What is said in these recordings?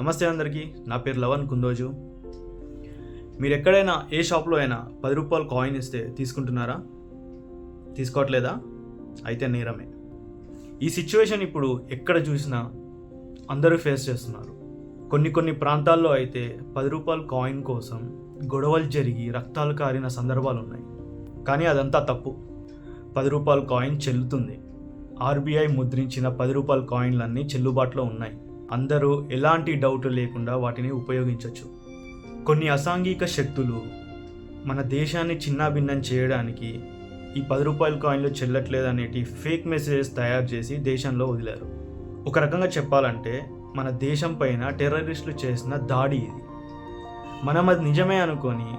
నమస్తే అందరికీ. నా పేరు లవన్ కుందోజు. మీరు ఎక్కడైనా ఏ షాప్లో అయినా పది రూపాయలు కాయిన్ ఇస్తే తీసుకుంటున్నారా? తీసుకోవట్లేదా? అయితే నేరమే. ఈ సిచ్యువేషన్ ఇప్పుడు ఎక్కడ చూసినా అందరూ ఫేస్ చేస్తున్నారు. కొన్ని కొన్ని ప్రాంతాల్లో అయితే పది రూపాయల కాయిన్ కోసం గొడవలు జరిగి రక్తాలు కారిన సందర్భాలు ఉన్నాయి. కానీ అదంతా తప్పు. పది రూపాయల కాయిన్ చెల్లుతుంది. ఆర్బీఐ ముద్రించిన పది రూపాయల కాయిన్లన్నీ చెల్లుబాటులో ఉన్నాయి. అందరూ ఎలాంటి డౌట్ లేకుండా వాటిని ఉపయోగించవచ్చు కొన్ని అసాంఘిక శక్తులు మన దేశాన్ని చిన్నాభిన్నం చేయడానికి ఈ పది రూపాయల కాయిన్లు చెల్లట్లేదు అనేటి ఫేక్ మెసేజెస్ తయారు చేసి దేశంలో వదిలారు. ఒక రకంగా చెప్పాలంటే మన దేశం పైన టెర్రరిస్టులు చేసిన దాడి ఇది. మనం అది నిజమే అనుకొని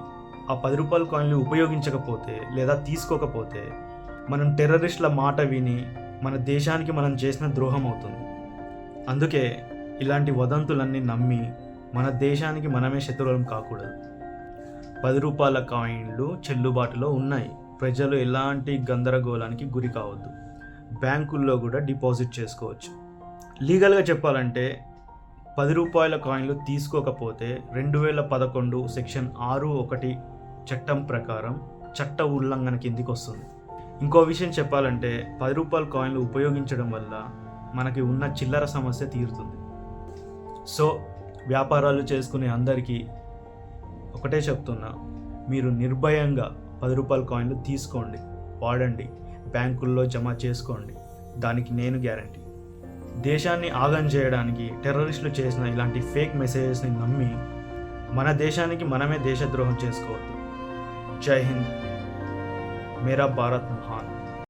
ఆ పది రూపాయల కాయిన్లు ఉపయోగించకపోతే లేదా తీసుకోకపోతే మనం టెర్రరిస్టుల మాట విని మన దేశానికి మనం చేసిన ద్రోహం అవుతుంది. అందుకే ఇలాంటి వదంతులన్నీ నమ్మి మన దేశానికి మనమే శత్రువులం కాకూడదు. పది రూపాయల కాయిన్లు చెల్లుబాటులో ఉన్నాయి. ప్రజలు ఎలాంటి గందరగోళానికి గురి కావద్దు. బ్యాంకుల్లో కూడా డిపాజిట్ చేసుకోవచ్చు. లీగల్గా చెప్పాలంటే పది రూపాయల కాయిన్లు తీసుకోకపోతే రెండు వేల పదకొండు సెక్షన్ ఆరు ఒకటి చట్టం ప్రకారం చట్ట ఉల్లంఘన కిందికి వస్తుంది. ఇంకో విషయం చెప్పాలంటే పది రూపాయల కాయిన్లు ఉపయోగించడం వల్ల మనకి ఉన్న చిల్లర సమస్య తీరుతుంది. సో వ్యాపారాలు చేసుకునే అందరికీ ఒకటే చెప్తున్నా. మీరు నిర్భయంగా పది రూపాయల కాయిన్లు తీసుకోండి వాడండి బ్యాంకుల్లో జమ చేసుకోండి. దానికి నేను గ్యారంటీ. దేశాన్ని ఆగం చేయడానికి టెర్రరిస్టులు చేసిన ఇలాంటి ఫేక్ మెసేజెస్ని నమ్మి మన దేశానికి మనమే దేశద్రోహం చేసుకోవద్దు. జై హింద్. మేరా భారత్ మహాన్.